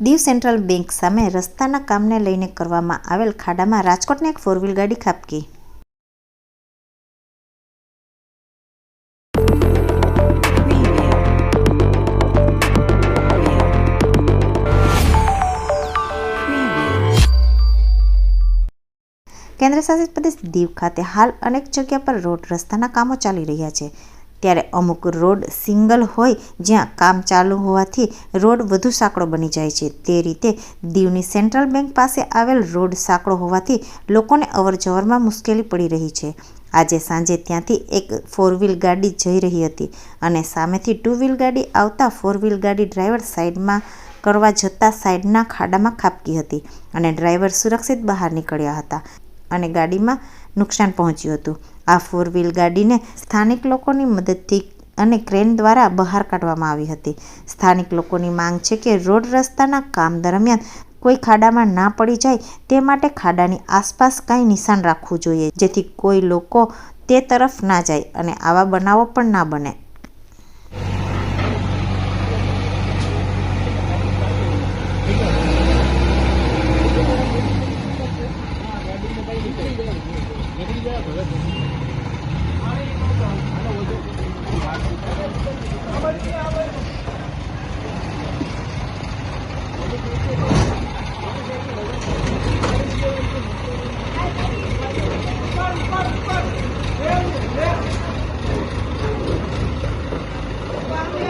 Diu central bank સામે રસ્તાના કામને લઈને કરવામાં આવેલ ખાડામાં રાજકોટની એક ફોર વ્હીલ ગાડી ખાબકી. કેન્દ્રશાસિત પ્રદેશ દીવ ખાતે હાલ અનેક જગ્યા પર રોડ રસ્તાના કામો ચાલી રહ્યા છે. ત્યારે અમુક રોડ સિંગલ હોય જ્યાં કામ ચાલુ હોવાથી રોડ વધુ સાંકડો બની જાય છે. તે રીતે દીવની સેન્ટ્રલ બેંક પાસે આવેલ રોડ સાંકડો હોવાથી લોકોને અવરજવરમાં મુશ્કેલી પડી રહી છે. આજે સાંજે ત્યાંથી એક ફોર વ્હીલ ગાડી જઈ રહી હતી અને સામેથી ટુ વ્હીલ ગાડી આવતા ફોર વ્હીલ ગાડી ડ્રાઈવર સાઈડમાં કરવા જતાં સાઈડના ખાડામાં ખાબકી હતી અને ડ્રાઈવર સુરક્ષિત બહાર નીકળ્યા હતા. અને ગાડીમાં નુકસાન પહોંચ્યું હતું. આ ફોર વ્હીલ ગાડીને સ્થાનિક લોકોની મદદથી અને ક્રેન દ્વારા બહાર કાઢવામાં આવી હતી. સ્થાનિક લોકોની માંગ છે કે રોડ રસ્તાના કામ દરમિયાન કોઈ ખાડામાં ના પડી જાય તે માટે ખાડાની આસપાસ કાંઈ નિશાન રાખવું જોઈએ, જેથી કોઈ લોકો તે તરફ ના જાય અને આવા બનાવો પણ ના બને.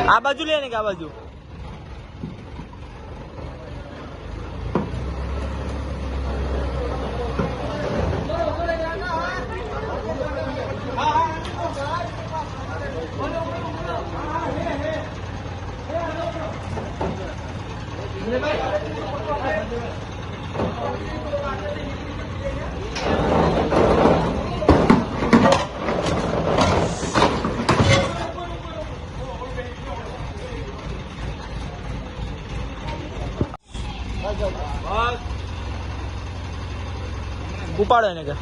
આ બાજુ લે ને આ બાજુ? ઉપાડો એને કે